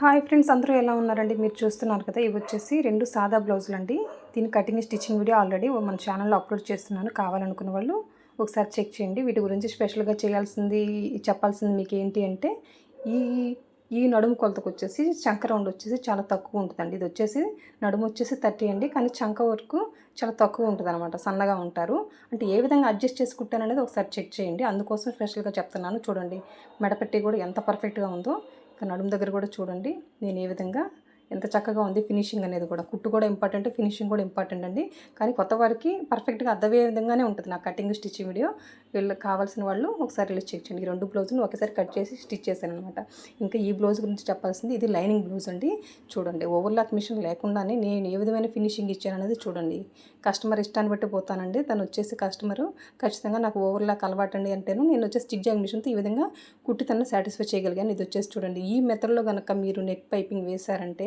Hi friends అందరూ ఎలా ఉన్నారండి? మీరు చూస్తున్నారు కదా ఇవి వచ్చేసి రెండు సాదా బ్లౌజులు అండి. దీని కటింగ్ స్టిచ్చింగ్ వీడియో ఆల్రెడీ మన ఛానల్లో అప్లోడ్ చేస్తున్నాను. కావాలనుకున్న వాళ్ళు ఒకసారి చెక్ చేయండి. వీటి గురించి స్పెషల్గా చేయాల్సింది చెప్పాల్సింది మీకు ఏంటి అంటే ఈ ఈ నడుము కొలతకు వచ్చేసి చంక రౌండ్ వచ్చేసి చాలా తక్కువ ఉంటుందండి. ఇది వచ్చేసి నడుము వచ్చేసి థర్టీ అండి కానీ చంక వరకు చాలా తక్కువ ఉంటుంది అనమాట సన్నగా ఉంటారు. అంటే ఏ విధంగా అడ్జస్ట్ చేసుకుంటాను అనేది ఒకసారి చెక్ చేయండి. అందుకోసం స్పెషల్గా చెప్తున్నాను. చూడండి మెడపెట్టి కూడా ఎంత పర్ఫెక్ట్గా ఉందో నడుము దగ్గర కూడా చూడండి. నేను ఏ విధంగా ఎంత చక్కగా ఉంది ఫినిషింగ్ అనేది కూడా. కుట్టు కూడా ఇంపార్టెంట్ ఫినిషింగ్ కూడా ఇంపార్టెంట్ అండి. కానీ కొత్త వారికి పర్ఫెక్ట్గా అర్థమయ్యే విధంగానే ఉంటుంది నా కటింగ్ స్టిచ్చింగ్ వీడియో వీళ్ళు కావాల్సిన వాళ్ళు ఒకసారి వెళ్ళి చెక్ చేయండి. ఈ రెండు బ్లౌజ్ని ఒకేసారి కట్ చేసి స్టిచ్ చేశాను అనమాట ఇంకా ఈ బ్లౌజ్ గురించి చెప్పాల్సింది ఇది లైనింగ్ బ్లౌజ్ అండి. చూడండి ఓవర్లాక్ మిషన్ లేకుండానే నేను ఏ విధమైన ఫినిషింగ్ ఇచ్చాను అనేది చూడండి. కస్టమర్ ఇష్టాన్ని బట్టి పోతానండి. తను వచ్చేసి కస్టమరు ఖచ్చితంగా నాకు ఓవర్లాక్ అలవాటు అండి అంటేను నేను వచ్చేసి స్టిచ్ జాయింగ్ మిషన్తో ఈ విధంగా కుట్టి తను సాటిస్ఫై చేయగలిగాను. ఇది వచ్చేసి చూడండి ఈ మెథడ్లో కనుక మీరు నెక్ పైపింగ్ వేశారంటే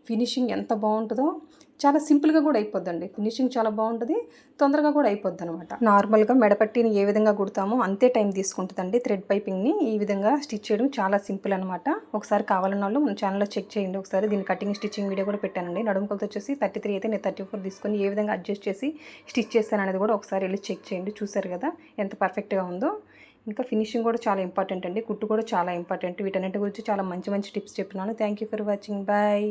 ఫినిషింగ్ ఎంత బాగుంటుందో చాలా సింపుల్గా కూడా అయిపోద్దండి. ఫినిషింగ్ చాలా బాగుంటుంది తొందరగా కూడా అయిపోద్ది అనమాట నార్మల్గా మెడపట్టిని ఏ విధంగా కుడతామో అంతే టైం తీసుకుంటుందండి. థ్రెడ్ పైపింగ్ని ఈ విధంగా స్టిచ్ చేయడం చాలా సింపుల్ అనమాట ఒకసారి కావాలన్న వాళ్ళు మన ఛానల్లో చెక్ చేయండి. ఒకసారి దీని కటింగ్ స్టిచ్చింగ్ వీడియో కూడా పెట్టానండి. నడుము వచ్చేసి థర్టీ త్రీ అయితే నేను థర్టీ ఫోర్ తీసుకొని ఏ విధంగా అడ్జస్ట్ చేసి స్టిచ్ చేస్తాను అనేది కూడా ఒకసారి వెళ్ళి చెక్ చేయండి. చూసారు కదా ఎంత పర్ఫెక్ట్గా ఉందో. ఇంకా ఫినిషింగ్ కూడా చాలా ఇంపార్టెంట్ అండి. కుట్టు కూడా చాలా ఇంపార్టెంట్. వీటన్నిటి గురించి చాలా మంచి మంచి టిప్స్ చెప్పినాను. Thank you for watching. Bye.